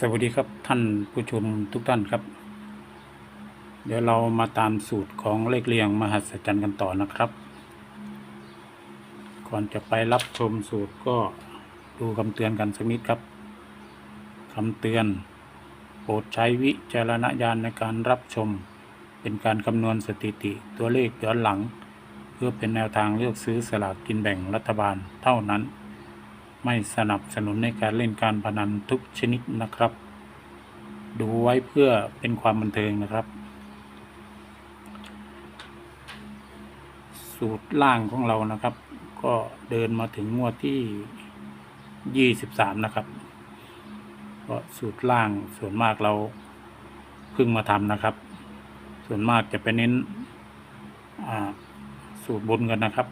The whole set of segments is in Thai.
สวัสดีครับท่านผู้ชมทุกท่านครับ เดี๋ยวเรามาตามสูตรของเลขเรียงมหัศจรรย์กันต่อนะครับ ก่อนจะไปรับชมสูตรก็ดูคำเตือนกันสักนิดครับคำเตือน โปรดใช้วิจารณญาณในการรับชม เป็นการคำนวณสถิติตัวเลขย้อนหลัง เพื่อเป็นแนวทางเลือกซื้อสลากกินแบ่งรัฐบาลเท่านั้น ไม่สนับสนุนในการเล่นการพนันทุกชนิดนะครับ ดูไว้เพื่อเป็นความบันเทิงนะครับ สูตรล่างของเรานะครับ ก็เดินมาถึงงวดที่ยี่สิบสามนะครับก็สูตรล่างส่วนมากเราเพิ่งมาทำนะครับ ส่วนมากจะไปเน้นสูตรบนกันนะครับ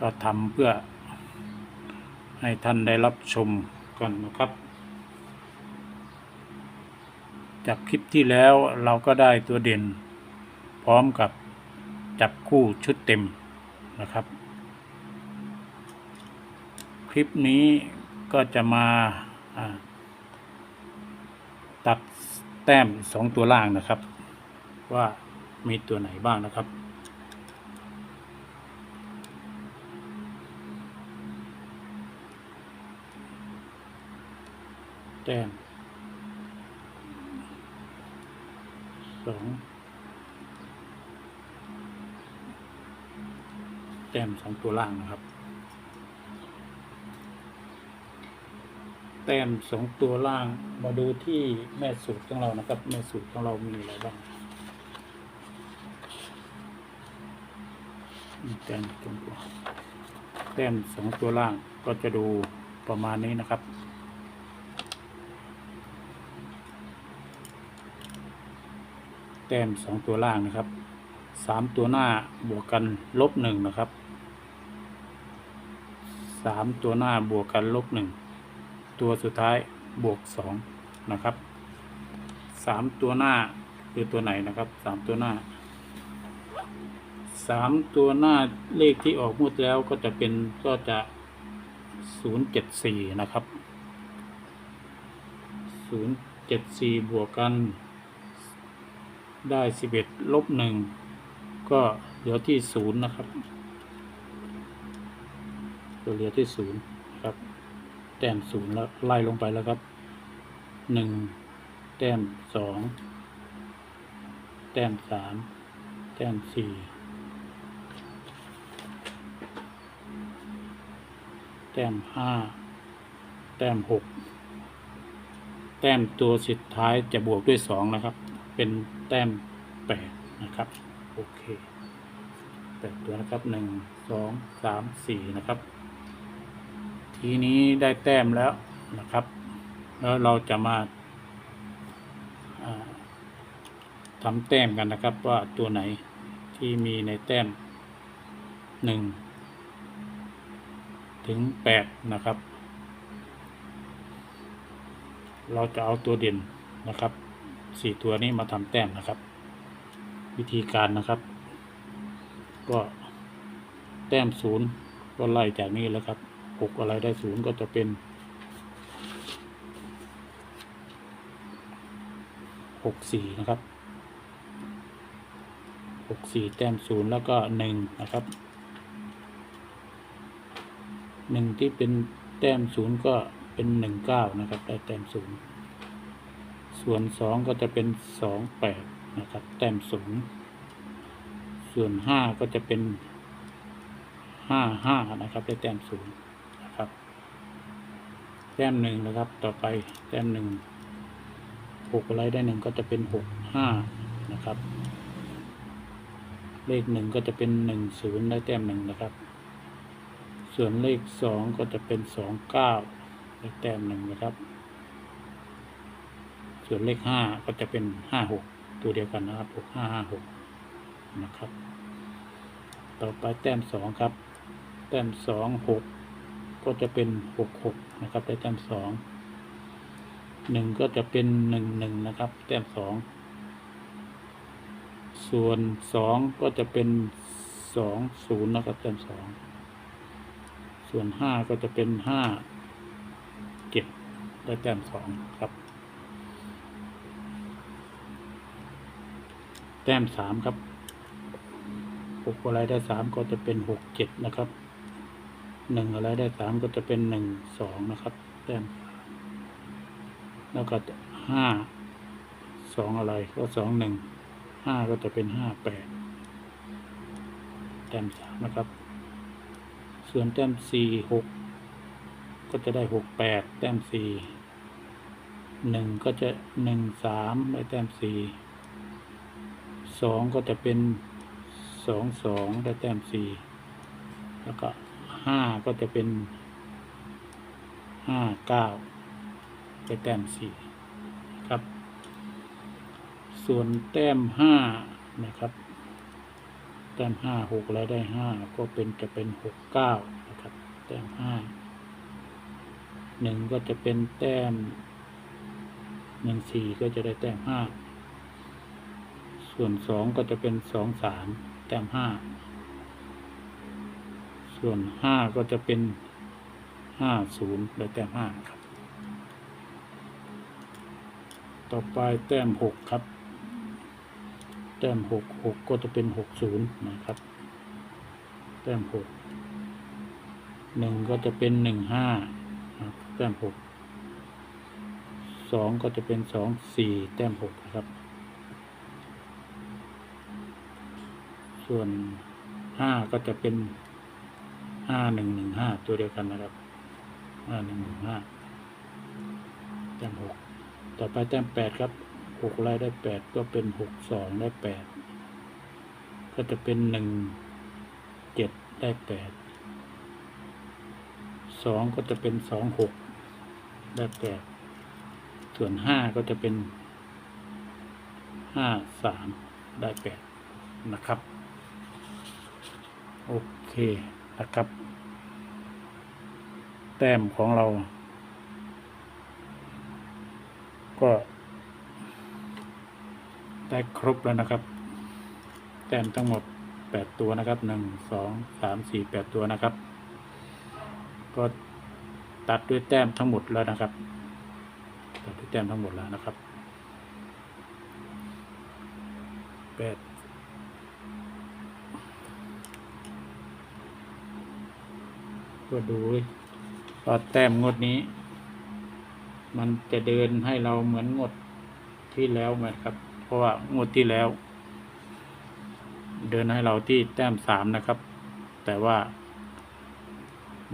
ก็ทำเพื่อ ให้ท่านได้รับชมกันนะครับ จากคลิปที่แล้วเราก็ได้ตัวเด่น พร้อมกับจับคู่ชุดเต็มนะครับ คลิปนี้ก็จะมาอ่าตัดแต้มสองตัวล่างนะครับ ว่ามีตัวไหนบ้างนะครับ ต้มสองแต้มสองตัวล่างนะครับ แต้มสองตัวล่างมาดูที่แม่สูตรของเรานะครับ แม่สูตรของเรามีอะไรบ้างแต้มสองตัวแต้มสองตัวล่างก็จะดูประมาณนี้นะครับ แต้มสองตัวล่างนะครับสามตัวหน้าบวกกันลบหนึ่งนะครับสามตัวหน้าบวกกันลบหนึ่งตัวสุดท้ายบวกสองนะครับสามตัวหน้าคือตัวไหนนะครับสามตัวหน้าสามตัวหน้าเลขที่ออกงวดแล้วก็จะเป็นก็จะศูนย์เจ็ดสี่นะครับศูนย์เจ็ดสี่บวกกัน ได้สิบเอ็ดลบหนึ่งก็เหลือที่ศูนย์นะครับก็เหลือที่ศูนย์ครับ แต้มศูนย์แล้วไล่ลงไปแล้วครับหนึ่งแต้มสองแต้มสามแต้มสี่แต้มห้าแต้มหกแต้มตัวสุดท้ายจะบวกด้วยสองนะครับ เป็น แต้มแปดนะครับ โอเคแปดตัวนะครับหนึ่งสองสามสี่นะครับ ทีนี้ได้แต้มแล้วนะครับ แล้วเราจะมาทำแต้มกันนะครับว่าตัวไหนที่มีในแต้มหนึ่งถึงแปดนะครับ เราจะเอาตัวเด่นนะครับ สี่ตัวนี้มาทำแต้มนะครับ วิธีการนะครับ ก็แต้มศูนย์ก็ไล่จากนี้แล้วครับหกอะไรได้ศูนย์ก็จะเป็นหกสี่นะครับหกสี่แต้มศูนย์แล้วก็หนึ่งนะครับหนึ่งที่เป็นแต้มศูนย์ก็เป็นหนึ่งเก้านะครับ ได้แต้มศูนย์ ส่วนสองก็จะเป็นสองแปดนะครับ แต้มศูนย์ส่วนห้าก็จะเป็นห้าห้านะครับ ได้แต้มศูนย์นะครับ แต้มหนึ่งนะครับ ต่อไปแต้มหนึ่งหกอะไรได้หนึ่งก็จะเป็นหกห้านะครับ เลขหนึ่งก็จะเป็นหนึ่งศูนย์ได้แต้มหนึ่งนะครับ ส่วนเลขสองก็จะเป็นสองเก้าได้แต้มหนึ่งนะครับ ส่วนเลขห้าก็จะเป็นห้าหกตัวเดียวกันนะครับหกห้าห้าหกนะครับ ต่อไปแต้มสองครับ แต้มสองหกก็จะเป็นหกหกนะครับได้แต้มสองหนึ่งก็จะเป็นหนึ่งหนึ่งนะครับ แต้มสองส่วนสองก็จะเป็นสองศูนย์นะครับแต้มสองส่วนห้าก็จะเป็นห้าเจ็ดได้แต้มสองครับ ต้มสามครับหกอะไรได้สามก็จะเป็นหกเจ็ดนะครับหนึ่งอะไรได้สามก็จะเป็นหนึ่งสองนะครับ แต้มสามแล้วก็ห้าสองอะไรก็สองหนึ่งห้าก็จะเป็นห้าแปดแต้มสามนะครับ ส่วนแต้มสี่หกก็จะได้หกแปดแต้มสี่หนึ่งก็จะหนึ่งสามได้แต้มสี่ สองก็จะเป็นสองสองได้แต้มสี่แล้วก็ห้าก็จะเป็นห้าเก้าได้แต้มสี่ครับ ส่วนแต้มห้านะครับ แต้มห้าหกแล้วได้ห้าก็เป็นจะเป็นหกเก้านะครับ แต้มห้าหนึ่งก็จะเป็นแต้มหนึ่งสี่ก็จะได้แต้มห้า ส่วนสองก็จะเป็นสองสามแต้มห้า ส่วนห้าก็จะเป็นห้าศูนย์ได้แต้มห้าครับ ต่อไปแต้มหกครับ แต้มหกหกก็จะเป็นหกศูนย์นะครับ แต้มหกหนึ่งก็จะเป็นหนึ่งห้าแต้มหกสองก็จะเป็นสองสี่แต้มหกครับ ส่วนห้าก็จะเป็นห้าหนึ่งหนึ่งห้าตัวเดียวกันนะครับห้าหนึ่งหนึ่งห้าแต้มหกต่อไปแต้มแปดครับหกไล่ได้แปดก็เป็นหกสองได้แปดก็จะเป็นหนึ่งเจ็ดได้แปดสองก็จะเป็นสองหกได้แปดส่วนห้าก็จะเป็นห้าสามได้แปดนะครับ โอเคนะครับ แต้มของเรา ก็ได้ครบแล้วนะครับ แต้มทั้งหมด 8 ตัวนะครับ 1 2 3 4 8 ตัวนะครับ ก็ตัดด้วยแต้มทั้งหมดแล้วนะครับ ตัดด้วยแต้มทั้งหมดแล้วนะครับ8 ก็ดูว่าแต้มงดนี้ มันจะเดินให้เราเหมือนงดที่แล้วไหมครับ เพราะว่างดที่แล้ว เดินให้เราที่แต้มสามนะครับ แต่ว่า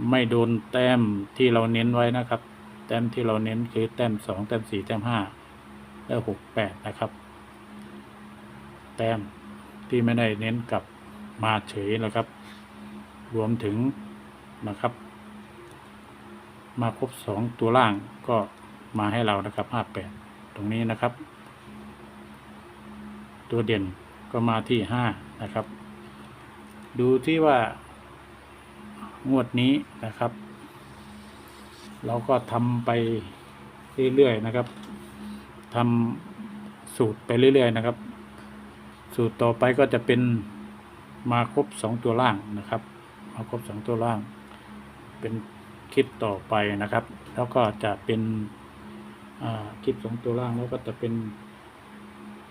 ไม่โดนแต้มที่เราเน้นไว้นะครับ แต้มที่เราเน้นคือแต้มสองแต้มสี่แต้มห้าและหกแปดนะครับ แต้มที่ไม่ได้เน้นกลับมาเฉยนะครับ รวมถึง นะครับ มาครบสองตัวล่างก็มาให้เรานะครับห้าแปดตรงนี้นะครับ ตัวเด่นก็มาที่ห้านะครับ ดูที่ว่างวดนี้นะครับ เราก็ทำไปเรื่อยๆนะครับทำสูตรไปเรื่อยๆนะครับ สูตรต่อไปก็จะเป็นมาครบสองตัวล่างนะครับ มาครบสองตัวล่าง เป็นคลิปต่อไปนะครับ แล้วก็จะเป็นคลิปสองตัวล่างแล้วก็จะเป็น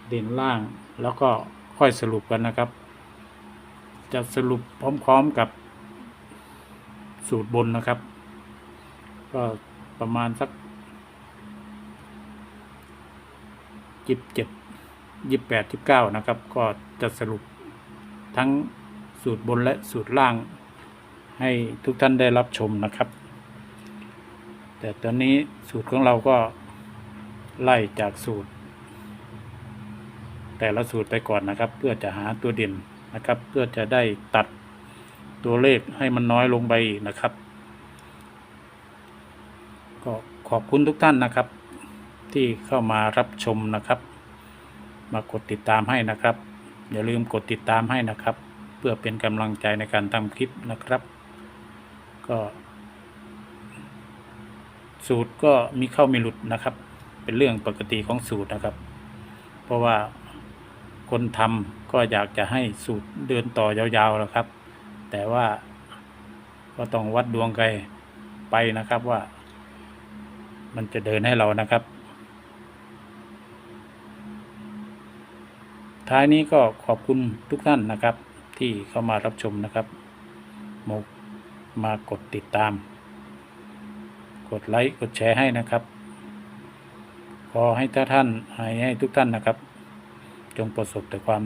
เด่นล่าง แล้วก็ค่อยสรุปกันนะครับ จะสรุปพร้อมๆกับสูตรบนนะครับ ก็ประมาณสักยี่สิบเจ็ดยี่แปดยี่เก้านะครับ ก็จะสรุปทั้งสูตรบนและสูตรล่าง ให้ทุกท่านได้รับชมนะครับ แต่ตอนนี้สูตรของเราก็ไล่จากสูตร แต่ละสูตรไปก่อนนะครับ เพื่อจะหาตัวเด่นนะครับ เพื่อจะได้ตัดตัวเลขให้มันน้อยลงไปอีกนะครับ ก็ขอบคุณทุกท่านนะครับ ที่เข้ามารับชมนะครับ มากดติดตามให้นะครับ อย่าลืมกดติดตามให้นะครับ เพื่อเป็นกำลังใจในการทำคลิปนะครับ ก็ สูตรก็มีเข้ามีหลุดนะครับ เป็นเรื่องปกติของสูตรนะครับ เพราะว่าคนทำก็อยากจะให้สูตรเดินต่อยาวๆแล้วครับ แต่ว่าก็ต้องวัดดวงไกลไปนะครับว่า มันจะเดินให้เรานะครับ ท้ายนี้ก็ขอบคุณทุกท่านนะครับ ที่เข้ามารับชมนะครับมา มากดติดตาม กดไลค์กดแชร์ให้นะครับ ขอให้ท่านท่านให้ให้ทุกท่านนะครับ จงประสบแต่ความ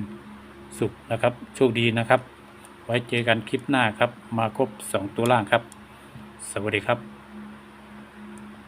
สุขนะครับ โชคดีนะครับ ไว้เจอกันคลิปหน้าครับ มาครบสองตัวล่างครับ สวัสดีครับ